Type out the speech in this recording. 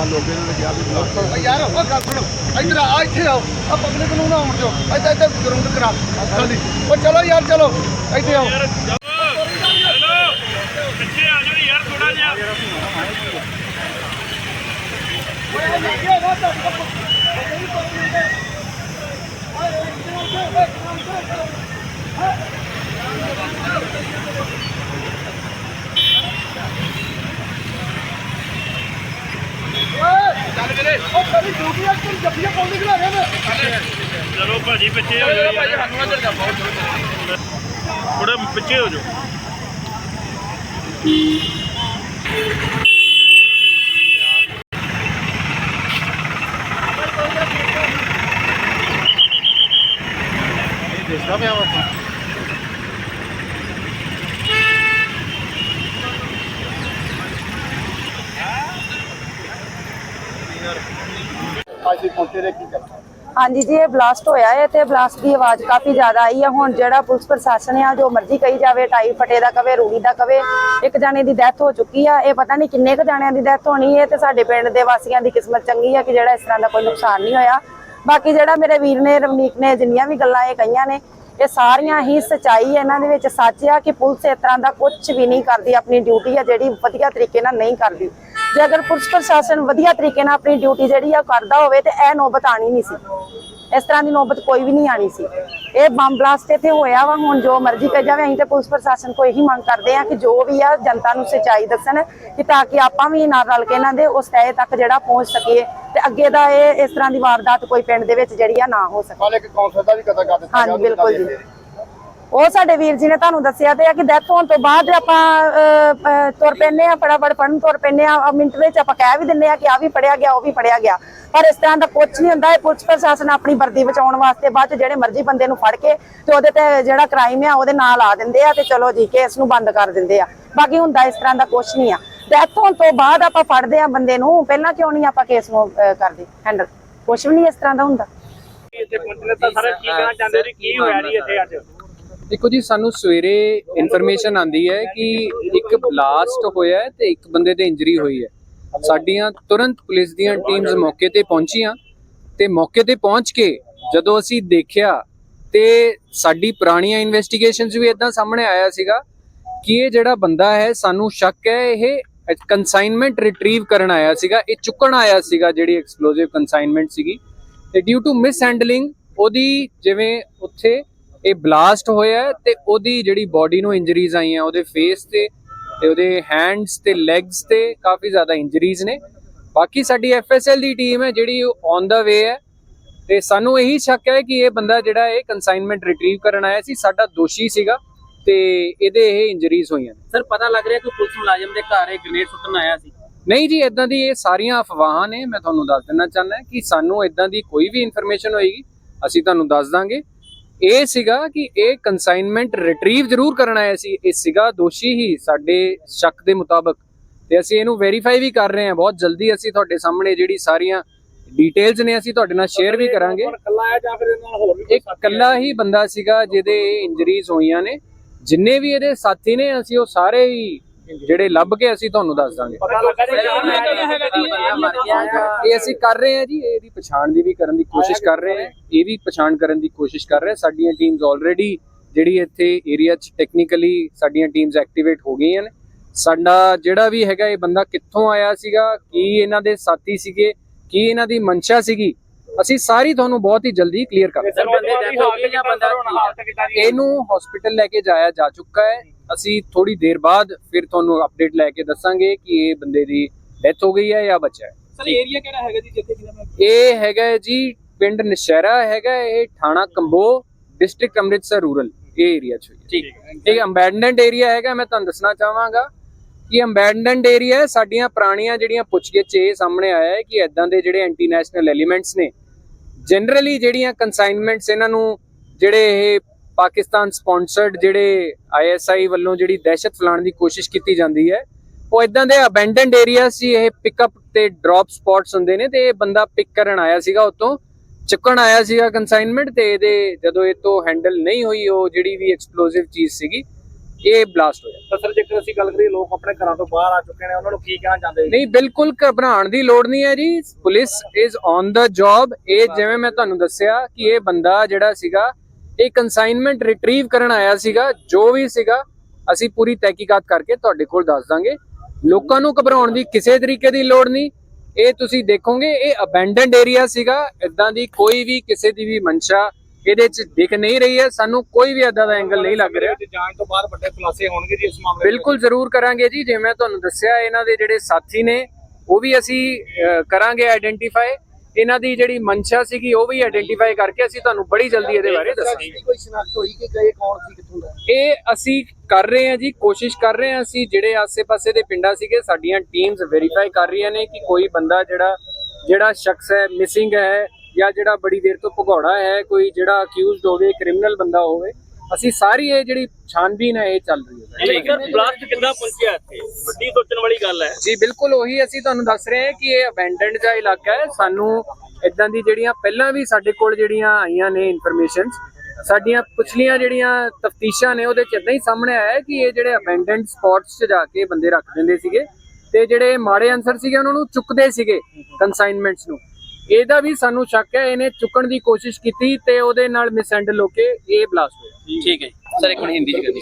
ਆ ਲੋਕਾਂ ਨੇ ਕਿਹਾ ਵੀ ਬਲਾਸਟ ਓ ਯਾਰ ਉਹ ਗੱਲ ਸੁਣੋ। ਇੱਧਰ ਆ ਇੱਥੇ ਆਓ। ਆ ਪਬਲਿਕ ਨੂੰ ਨਾ ਆਉਣ ਦਿਓ। ਇੱਧਰ ਇੱਧਰ ਗਰਾਊਂਡ ਕਰਾ। ਖਾਲੀ। ਓ ਚਲੋ ਯਾਰ ਚਲੋ। ਇੱਥੇ ਆਓ। ਪਿੱਛੇ ਆ ਜਾਓ ਯਾਰ ਥੋੜਾ ਜਿਹਾ ਚੱਲ ਵੀਰੇ ਓ ਕਦੀ ਡਿਊਟੀ ਆ ਕਿ ਜੱਫੀਆਂ ਪਾਉਂਦੇ ਖਲਾ ਰਹੇ ਨੇ। ਚਲੋ ਭਾਜੀ ਪਿੱਛੇ ਹੋ ਜਾਓ ਯਾਰ ਸਾਨੂੰ ਇੱਧਰ ਜਾ। ਥੋੜਾ ਪਿੱਛੇ ਹੋ ਜਾਓ। ਦਿਸਦਾ ਪਿਆ ਵਾ। ਅਸੀਂ ਪਹੁੰਚੇ ਦੇ ਕੀ ਕਰਨਾ ਹਾਂਜੀ ਜੀ, ਇਹ ਬਲਾਸਟ ਹੋਇਆ ਹੈ ਤੇ ਬਲਾਸਟ ਦੀ ਆਵਾਜ਼ ਕਾਫੀ ਜ਼ਿਆਦਾ ਆਈ ਹੈ ਹੁਣ ਜਿਹੜਾ ਪੁਲਿਸ ਪ੍ਰਸ਼ਾਸਨ ਆ, ਜੋ ਮਰਜ਼ੀ ਕਹੀ ਜਾਵੇ ਟਾਈ ਫਟੇ ਦਾ ਕਵੇ, ਰੂੜੀ ਦਾ ਕਵੇ, ਇੱਕ ਜਾਣੇ ਦੀ ਡੈਥ ਹੋ ਚੁੱਕੀ ਆ। ਇਹ ਪਤਾ ਨਹੀਂ ਕਿੰਨੇ ਕੁ ਜਾਣਿਆਂ ਦੀ ਡੈਥ ਹੋਣੀ ਹੈ ਤੇ ਸਾਡੇ ਪਿੰਡ ਦੇ ਵਾਸੀਆਂ ਦੀ ਕਿਸਮਤ ਚੰਗੀ ਆ ਕਿ ਜਿਹੜਾ ਇਸ ਤਰ੍ਹਾਂ ਦਾ ਕੋਈ ਨੁਕਸਾਨ ਨਹੀਂ ਹੋਇਆ। ਬਾਕੀ ਜਿਹੜਾ ਮੇਰੇ ਵੀਰ ਨੇ, ਰਵਨੀਕ ਨੇ, ਜਿੰਨੀਆਂ ਵੀ ਗੱਲਾਂ ਇਹ ਕਹੀਆਂ ਨੇ, ਇਹ ਸਾਰੀਆਂ ਹੀ ਸਚਾਈ ਇਹਨਾਂ ਦੇ ਵਿੱਚ ਸੱਚ ਆ ਕਿ ਪੁਲਿਸ ਇਸ ਤਰ੍ਹਾਂ ਦਾ ਕੁਝ ਵੀ ਨਹੀਂ ਕਰਦੀ, ਆਪਣੀ ਡਿਊਟੀ ਆ ਜਿਹੜੀ ਵਧੀਆ ਤਰੀਕੇ ਨਾਲ ਨਹੀਂ ਕਰਦੀ। ਜੇ ਅਗਰ ਪੁਲਿਸ ਪ੍ਰਸ਼ਾਸਨ ਵਧੀਆ ਤਰੀਕੇ ਨਾਲ ਆਪਣੀ ਡਿਊਟੀ ਜਿਹੜੀ ਆ ਕਰਦਾ ਹੋਵੇ ਤੇ ਇਹ ਨੌਬਤ ਆਣੀ ਨਹੀਂ ਸੀ। ਇਸ ਤਰ੍ਹਾਂ ਦੀ ਨੌਬਤ ਕੋਈ ਵੀ ਨਹੀਂ ਆਣੀ ਸੀ। ਇਹ ਬੰਬ ਬਲਾਸਟ ਇੱਥੇ ਹੋਇਆ ਵਾ ਹੁਣ ਜੋ ਮਰਜ਼ੀ ਕਰ ਜਾਵੇ ਅਸੀਂ ਤੇ ਪੁਲਿਸ ਪ੍ਰਸ਼ਾਸਨ ਕੋ ਇਹੀ ਮੰਗ ਕਰਦੇ ਆ ਕਿ ਜੋ ਵੀ ਆ ਜਨਤਾ ਨੂੰ ਸੱਚਾਈ ਦੱਸਣ ਕਿ ਤਾਂ ਕਿ ਆਪਾਂ ਵੀ ਨਾਲ ਰਲ ਕੇ ਇਹਨਾਂ ਦੇ ਉਸ ਤਹਿ ਤੱਕ ਜਿਹੜਾ ਪਹੁੰਚ ਸਕੀਏ ਤੇ ਅੱਗੇ ਦਾ ਇਹ ਇਸ ਤਰ੍ਹਾਂ ਦੀ ਵਾਰਦਾਤ ਕੋਈ ਪਿੰਡ ਦੇ ਵਿੱਚ ਜਿਹੜੀ ਆ ਨਾ ਹੋ ਸਕੇ। ਹਾਲੇ ਇੱਕ ਕੌਂਸਲ ਦਾ ਵੀ ਕਤਲ ਕਰ ਦਿੱਤਾ ਹਾਂਜੀ, ਬਿਲਕੁਲ ਜੀ। ਇਹ ਉਹ ਸਾਡੇ ਵੀਰ ਜੀ ਨੇ ਤੁਹਾਨੂੰ ਦੱਸਿਆ ਤੇ ਆ ਕਿ ਡੈਥ ਹੋਣ ਤੋਂ ਬਾਅਦ ਆਪਾਂ ਤੁਰ ਪੈਨੇ ਆ, ਫਟਾਫਟ ਪੜਨ ਤੁਰ ਪੈਨੇ ਆ। ਮਿੰਟ ਵਿੱਚ ਆਪਾਂ ਕਹਿ ਵੀ ਦਿੰਨੇ ਆ ਕਿ ਆ ਵੀ ਪੜਿਆ ਗਿਆ, ਉਹ ਵੀ ਪੜਿਆ ਗਿਆ। ਪਰ ਇਸ ਤਰ੍ਹਾਂ ਦਾ ਕੁਝ ਨਹੀਂ ਹੁੰਦਾ। ਇਹ ਪੁਲਿਸ ਪ੍ਰਸ਼ਾਸਨ ਆਪਣੀ ਵਰਦੀ ਬਚਾਉਣ ਵਾਸਤੇ ਬਾਅਦ ਜਿਹੜੇ ਮਰਜ਼ੀ ਬੰਦੇ ਨੂੰ ਫੜ ਕੇ ਤੇ ਉਹਦੇ ਤੇ ਜਿਹੜਾ ਕ੍ਰਾਈਮ ਆ, ਉਹਦੇ ਨਾਲ ਲਾ ਦਿੰਦੇ ਆ ਤੇ ਚਲੋ ਜੀ ਕੇਸ ਨੂੰ ਬੰਦ ਕਰ ਦਿੰਦੇ ਆ। ਬਾਕੀ ਹੁੰਦਾ ਇਸ ਤਰ੍ਹਾਂ ਦਾ ਕੁਝ ਨਹੀਂ ਆ। ਡੈਥ ਹੋਣ ਤੋਂ ਬਾਅਦ ਆਪਾਂ ਫੜਦੇ ਆ ਬੰਦੇ ਨੂੰ। ਪਹਿਲਾਂ ਕਿਉਂ ਨਹੀਂ ਆਪਾਂ ਕੇਸ ਨੂੰ ਕਰਦੇ? ਹੈਂਡਲ ਕੁਝ ਵੀ ਨਹੀਂ ਇਸ ਤਰ੍ਹਾਂ ਦਾ ਹੁੰਦਾ। ਇੱਥੇ ਪਹੁੰਚਣੇ ਤਾਂ ਸਾਰੇ ਕੀ ਕਹਿਣਾ ਚਾਹੁੰਦੇ ਹੋ? ਕੀ ਹੋਇਆ ਜੀ ਇੱਥੇ ਅੱਜ? ਦੇਖੋ ਜੀ, ਸਾਨੂੰ ਸਵੇਰੇ ਇਨਫੋਰਮੇਸ਼ਨ ਆਂਦੀ ਹੈ ਕਿ ਇੱਕ ਬਲਾਸਟ ਹੋਇਆ ਹੈ ਤੇ ਇੱਕ ਬੰਦੇ ਤੇ ਇੰਜਰੀ ਹੋਈ ਹੈ। ਸਾਡੀਆਂ ਤੁਰੰਤ ਪੁਲਿਸ ਦੀਆਂ ਟੀਮਸ ਮੌਕੇ ਤੇ ਪਹੁੰਚੀਆਂ ਤੇ ਮੌਕੇ ਤੇ ਪਹੁੰਚ ਕੇ ਜਦੋਂ ਅਸੀਂ ਦੇਖਿਆ ਤੇ ਸਾਡੀ ਪੁਰਾਣੀਆਂ ਇਨਵੈਸਟੀਗੇਸ਼ਨਸ ਵੀ ਇਦਾਂ ਸਾਹਮਣੇ ਆਇਆ ਸੀਗਾ ਕਿ ਇਹ ਜਿਹੜਾ ਬੰਦਾ ਹੈ, ਸਾਨੂੰ ਸ਼ੱਕ ਹੈ, ਇਹ ਕਨਸਾਈਨਮੈਂਟ ਰਿਟਰੀਵ ਕਰਨ ਆਇਆ ਸੀਗਾ, ਇਹ ਚੁੱਕਣ ਆਇਆ ਸੀਗਾ ਜਿਹੜੀ ਐਕਸਪਲੋਸਿਵ ਕਨਸਾਈਨਮੈਂਟ ਸੀਗੀ ਤੇ ਡਿਊ ਟੂ ਮਿਸ ਹੈਂਡਲਿੰਗ ਉਹਦੀ ਜਿਵੇਂ ਉੱਥੇ ਇਹ ਬਲਾਸਟ ਹੋਇਆ ਤੇ ਉਹਦੀ ਜਿਹੜੀ ਬਾਡੀ ਨੂੰ ਇੰਜਰੀਜ਼ ਆਈਆਂ ਉਹਦੇ ਫੇਸ ਤੇ ਤੇ ਉਹਦੇ ਹੈਂਡਸ ਤੇ ਲੈਗਸ ਤੇ ਕਾਫੀ ਜ਼ਿਆਦਾ ਇੰਜਰੀਜ਼ ਨੇ। ਬਾਕੀ ਸਾਡੀ ਐਫਐਸਐਲ ਦੀ ਟੀਮ ਹੈ ਜਿਹੜੀ ਔਨ ਦਾ ਵੇ ਹੈ ਤੇ ਸਾਨੂੰ ਇਹੀ ਸ਼ੱਕ ਹੈ ਕਿ ਇਹ ਬੰਦਾ ਜਿਹੜਾ ਇਹ ਕਨਸਾਈਨਮੈਂਟ ਰਿਟਰੀਵ ਕਰਨ ਆਇਆ ਸੀ ਸਾਡਾ ਦੋਸ਼ੀ ਸੀਗਾ ਤੇ ਇਹਦੇ ਇਹ ਇੰਜਰੀਜ਼ ਹੋਈਆਂ ਨੇ। ਸਰ ਪਤਾ ਲੱਗ ਰਿਹਾ ਕਿ ਪੁਲਿਸ ਮੁਲਾਜ਼ਮ ਦੇ ਘਰ ਇਹ ਗ੍ਰੇਨੇਡ ਸੁੱਟਣ ਆਇਆ ਸੀ। ਨਹੀਂ ਜੀ ਇਦਾਂ ਦੀ ਇਹ ਸਾਰੀਆਂ ਅਫਵਾਹਾਂ ਨੇ ਮੈਂ ਤੁਹਾਨੂੰ ਦੱਸ ਦੇਣਾ ਚਾਹੁੰਦਾ ਕਿ ਸਾਨੂੰ ਇਦਾਂ ਦੀ ਕੋਈ ਵੀ ਇਨਫੋਰਮੇਸ਼ਨ ਹੋਏਗੀ ਅਸੀਂ ਤੁਹਾਨੂੰ ਦੱਸ ਦਾਂਗੇ। ਇਹ ਸੀਗਾ ਕਿ ਇਹ ਕਨਸਾਈਨਮੈਂਟ ਰਿਟਰੀਵ ਜ਼ਰੂਰ ਕਰਨ ਆਇਆ ਸੀ। ਇਹ ਸੀਗਾ ਦੋਸ਼ੀ ਹੀ ਸਾਡੇ ਸ਼ੱਕ ਦੇ ਮੁਤਾਬਕ। ਤੇ ਅਸੀਂ ਇਹਨੂੰ ਵੈਰੀਫਾਈ ਵੀ ਕਰ ਰਹੇ ਹਾਂ। ਬਹੁਤ ਜਲਦੀ ਅਸੀਂ ਤੁਹਾਡੇ ਸਾਹਮਣੇ ਜਿਹੜੀ ਸਾਰੀਆਂ ਡਿਟੇਲਸ ਨੇ ਅਸੀਂ ਤੁਹਾਡੇ ਨਾਲ ਸ਼ੇਅਰ ਵੀ ਕਰਾਂਗੇ। ਇਕੱਲਾ ਆਇਆ ਜਾਂ ਫਿਰ ਇਹਨਾਂ ਨਾਲ ਹੋਰ ਵੀ ਇੱਕ ਇਕੱਲਾ ਹੀ ਬੰਦਾ ਸੀਗਾ ਜਿਹਦੇ ਇੰਜਰੀਜ਼ ਹੋਈਆਂ ਨੇ। ਜਿੰਨੇ ਵੀ ਇਹਦੇ ਸਾਥੀ ਨੇ ਅਸੀਂ ਉਹ ਸਾਰੇ ਹੀ ਜਿਹੜੇ ਲੱਭ ਕੇ ਅਸੀਂ ਤੁਹਾਨੂੰ ਦੱਸ ਦਾਂਗੇ। ਪਤਾ ਲੱਗਾ ਇਹ ਅਸੀਂ ਕਰ ਰਹੇ ਹਾਂ ਜੀ ਇਹਦੀ ਪਛਾਣ ਦੀ ਵੀ ਕਰਨ ਦੀ ਕੋਸ਼ਿਸ਼ ਕਰ ਰਹੇ ਹਾਂ। ਇਹ ਵੀ ਪਛਾਣ ਕਰਨ ਦੀ ਕੋਸ਼ਿਸ਼ ਕਰ ਰਹੇ। ਸਾਡੀਆਂ ਟੀਮਸ ਆਲਰੇਡੀ ਜਿਹੜੀ ਇੱਥੇ ਏਰੀਆ 'ਚ ਟੈਕਨੀਕਲੀ ਸਾਡੀਆਂ ਟੀਮਸ ਐਕਟੀਵੇਟ ਹੋ ਗਈਆਂ ਨੇ। ਸਾਡਾ ਜਿਹੜਾ ਵੀ ਹੈਗਾ ਇਹ ਬੰਦਾ ਕਿੱਥੋਂ ਆਇਆ ਸੀਗਾ ਕੀ ਇਹਨਾਂ ਦੇ ਸਾਥੀ ਸੀਗੇ ਕੀ ਇਹਨਾਂ ਦੀ ਮਨਸ਼ਾ ਸੀਗੀ ਅਸੀਂ ਸਾਰੀ ਤੁਹਾਨੂੰ ਬਹੁਤ ਹੀ ਜਲਦੀ ਕਲੀਅਰ ਕਰ? ਇਹਨੂੰ ਹਸਪੀਟਲ ਲੈ ਕੇ ਜਾਇਆ ਜਾ ਚੁੱਕਾ ਹੈ। ਅਸੀਂ ਥੋੜੀ ਦੇਰ ਬਾਅਦ ਫਿਰ ਤੁਹਾਨੂੰ ਅਪਡੇਟ ਲੈ ਕੇ ਦੱਸਾਂਗੇ ਕਿ ਇਹ ਬੰਦੇ ਦੀ ਡੈਥ ਹੋ ਗਈ ਹੈ ਜਾਂ ਬਚਾ ਹੈ। ਸਰ ਏਰੀਆ ਕਿਹੜਾ ਹੈਗਾ ਜੀ ਜਿੱਥੇ ਕਿਹਦਾ ਇਹ ਹੈਗਾ ਜੀ ਪਿੰਡ ਨਸ਼ਹਿਰਾ ਹੈਗਾ ਇਹ ਥਾਣਾ ਕੰਬੋ ਡਿਸਟ੍ਰਿਕਟ ਅੰਮ੍ਰਿਤਸਰ ਰੂਰਲ ਇਹ ਏਰੀਆ ਚ ਠੀਕ ਇਹ ਅੰਬੈਂਡਨਡ ਏਰੀਆ ਹੈਗਾ ਮੈਂ ਤੁਹਾਨੂੰ ਦੱਸਣਾ ਚਾਹਾਂਗਾ ਕਿ ਅੰਬੈਂਡਨਡ ਏਰੀਆ ਹੈ ਸਾਡੀਆਂ ਪੁਰਾਣੀਆਂ ਜਿਹੜੀਆਂ ਪੁੱਛਗਿੱਛ ਇਹ ਸਾਹਮਣੇ ਆਇਆ ਹੈ ਕਿ ਇਦਾਂ ਦੇ ਜਿਹੜੇ ਐਂਟੀ ਨੈਸ਼ਨਲ ਐਲੀਮੈਂਟਸ ਨੇ ਜਨਰਲੀ ਜਿਹੜੀਆਂ ਕਨਸਾਈਨਮੈਂਟਸ ਇਹਨਾਂ ਨੂੰ ਜਿਹੜੇ ਇਹ ਪਾਕਿਸਤਾਨ ਸਪਾਂਸਰਡ ਜਿਹੜੇ ਆਈਐਸਆਈ ਵੱਲੋਂ ਜਿਹੜੀ ਦਹਿਸ਼ਤ ਫੈਲਾਉਣ ਦੀ ਕੋਸ਼ਿਸ਼ ਕੀਤੀ ਜਾਂਦੀ ਹੈ ਉਹ ਇਦਾਂ ਦੇ ਅਬੈਂਡਨਡ ਏਰੀਆ ਸੀ ਇਹ ਪਿਕਅਪ ਤੇ ਡ੍ਰੌਪ ਸਪੌਟਸ ਹੁੰਦੇ ਨੇ ਤੇ ਇਹ ਬੰਦਾ ਪਿਕ ਕਰਨ ਆਇਆ ਸੀਗਾ ਉਤੋਂ ਚੁੱਕਣ ਆਇਆ ਸੀਗਾ ਕਨਸਾਈਨਮੈਂਟ ਤੇ ਇਹਦੇ ਜਦੋਂ ਇਹ ਤੋਂ ਹੈਂਡਲ ਨਹੀਂ ਹੋਈ ਉਹ ਜਿਹੜੀ ਵੀ ਐਕਸਪਲੋਸਿਵ ਚੀਜ਼ ਸੀਗੀ ਇਹ ਬਲਾਸਟ ਹੋਇਆ। ਤਾਂ ਸਰ ਜੇਕਰ ਅਸੀਂ ਗੱਲ ਕਰੀਏ ਲੋਕ ਆਪਣੇ ਘਰਾਂ ਤੋਂ ਬਾਹਰ ਆ ਚੁੱਕੇ ਨੇ ਉਹਨਾਂ ਨੂੰ ਕੀ ਕਹਿਣਾ ਚਾਹੁੰਦੇ ਨਹੀਂ ਬਿਲਕੁਲ ਘਬਰਾਉਣ ਦੀ ਲੋੜ ਨਹੀਂ ਹੈ ਜੀ। Police is on the job ਇਹ ਜਿਵੇਂ ਮੈਂ ਤੁਹਾਨੂੰ ਦੱਸਿਆ ਕਿ ਇਹ ਬੰਦਾ ਜਿਹੜਾ ਸੀਗਾ ਇਹ ਕਨਸਾਈਨਮੈਂਟ ਰਿਟਰੀਵ ਕਰਨ ਆਇਆ ਸੀਗਾ ਜੋ ਵੀ ਸੀਗਾ ਅਸੀਂ ਪੂਰੀ ਤਹਿਕੀਕਾਤ ਕਰਕੇ ਤੁਹਾਡੇ ਕੋਲ ਦੱਸ ਦਾਂਗੇ। ਲੋਕਾਂ ਨੂੰ ਘਬਰਾਉਣ ਦੀ ਕਿਸੇ ਤਰੀਕੇ ਦੀ ਲੋੜ ਨਹੀਂ। ਇਹ ਤੁਸੀਂ ਦੇਖੋਗੇ ਇਹ ਅਬੈਂਡਨਡ ਏਰੀਆ ਸੀਗਾ। ਇਦਾਂ ਦੀ ਕੋਈ ਵੀ ਕਿਸੇ ਦੀ ਵੀ ਮਨਸ਼ਾ ਇਹਦੇ ਚ ਦਿਖ ਨਹੀਂ ਰਹੀ ਹੈ। ਸਾਨੂੰ ਕੋਈ ਵੀ ਇਦਾਂ ਦਾ ਐਂਗਲ ਨਹੀਂ ਲੱਗ ਰਿਹਾ। ਜਾਂਚ ਤੋਂ ਬਾਅਦ ਵੱਡੇ ਖੁਲਾਸੇ ਹੋਣਗੇ ਜੀ ਇਸ ਮਾਮਲੇ ਬਿਲਕੁਲ ਜ਼ਰੂਰ ਕਰਾਂਗੇ ਜੀ। ਜਿਵੇਂ ਮੈਂ ਤੁਹਾਨੂੰ ਦੱਸਿਆ ਇਹਨਾਂ ਦੇ ਜਿਹੜੇ ਸਾਥੀ ਨੇ ਉਹ ਵੀ ਅਸੀਂ ਕਰਾਂਗੇ ਆਇਡੈਂਟੀਫਾਈ ਇਹਨਾਂ ਦੀ ਜਿਹੜੀ ਮਨਸ਼ਾ ਸੀਗੀ ਉਹ ਵੀ ਆਇਡੈਂਟੀਫਾਈ ਕਰਕੇ ਅਸੀਂ ਤੁਹਾਨੂੰ ਬੜੀ ਜਲਦੀ ਇਹਦੇ ਬਾਰੇ ਦੱਸਾਂਗੇ। ਕੋਈ ਸ਼ਨਾਖਤ ਹੋਈ ਕਿ ਕਹੇ ਕੌਣ ਸੀ ਕਿੱਥੋਂ ਦਾ? ਇਹ ਅਸੀਂ ਕਰ ਰਹੇ ਹਾਂ ਜੀ ਕੋਸ਼ਿਸ਼ ਕਰ ਰਹੇ ਹਾਂ ਅਸੀਂ ਜਿਹੜੇ ਆਸੇ-ਪਾਸੇ ਦੇ ਪਿੰਡਾਂ ਸੀਗੇ ਸਾਡੀਆਂ ਟੀਮਸ ਵੈਰੀਫਾਈ ਕਰ ਰਹੀਆਂ ਨੇ ਕਿ ਕੋਈ ਬੰਦਾ ਜਿਹੜਾ ਜਿਹੜਾ ਸ਼ਖਸ ਹੈ ਮਿਸਿੰਗ ਹੈ ਜਾਂ ਜਿਹੜਾ ਬੜੀ ਦੇਰ ਤੋਂ ਭਗੌੜਾ ਹੈ ਕੋਈ ਜਿਹੜਾ ਅਕਿਊਜ਼ਡ ਹੋਵੇ ਕ੍ਰਿਮੀਨਲ ਬੰਦਾ ਹੋਵੇ ਅਸੀਂ ਸਾਰੀ ਇਹ ਜਿਹੜੀ ਛਾਨਬੀਨ ਹੈ ਇਹ ਚੱਲ ਰਹੀ ਹੈ। ਬਲਾਸਟ ਕਿੱਦਾਂ ਪਹੁੰਚਿਆ ਇੱਥੇ? ਵੱਡੀ ਸੋਚਣ ਵਾਲੀ ਗੱਲ ਹੈ। ਜੀ ਬਿਲਕੁਲ ਉਹੀ ਅਸੀਂ ਤੁਹਾਨੂੰ ਦੱਸ ਰਹੇ ਹਾਂ ਕਿ ਇਹ ਅਬੈਂਡਨਡ ਜਿਹਾ ਇਲਾਕਾ ਹੈ। ਸਾਨੂੰ ਇਦਾਂ ਦੀ ਜਿਹੜੀਆਂ ਪਹਿਲਾਂ ਵੀ ਸਾਡੇ ਕੋਲ ਜਿਹੜੀਆਂ ਆਈਆਂ ਨੇ ਇਨਫੋਰਮੇਸ਼ਨਸ ਸਾਡੀਆਂ ਪਿਛਲੀਆਂ ਜਿਹੜੀਆਂ ਤਫਤੀਸ਼ਾਂ ਨੇ ਉਹਦੇ ਚ ਇਦਾਂ ਹੀ ਸਾਹਮਣੇ ਆਇਆ ਹੈ ਕਿ ਇਹ ਜਿਹੜੇ ਅਬੈਂਡਨਡ ਸਪੌਟਸ 'ਚ ਜਾ ਕੇ ਬੰਦੇ ਰੱਖ ਦਿੰਦੇ ਸੀਗੇ ਤੇ ਜਿਹੜੇ ਮਾੜੇ ਅਨਸਰ ਸੀਗੇ ਉਹਨਾਂ ਨੂੰ ਚੁੱਕਦੇ ਸੀਗੇ ਕਨਸਾਈਨਮੈਂਟਸ ਨੂੰ। ਇਹਦਾ ਵੀ ਸਾਨੂੰ ਸ਼ੱਕ ਹੈ, ਇਹਨੇ ਚੁੱਕਣ ਦੀ ਕੋਸ਼ਿਸ਼ ਕੀਤੀ ਤੇ ਉਹਦੇ ਨਾਲ ਮਿਸਹੈਂਡਲ ਹੋ ਕੇ ਇਹ ਬਲਾਸਟ ਹੋਇਆ। ਠੀਕ ਹੈ ਸਰ, ਇੱਕ ਮਿੰਟ, ਹਿੰਦੀ ਚ ਕਰਨੀ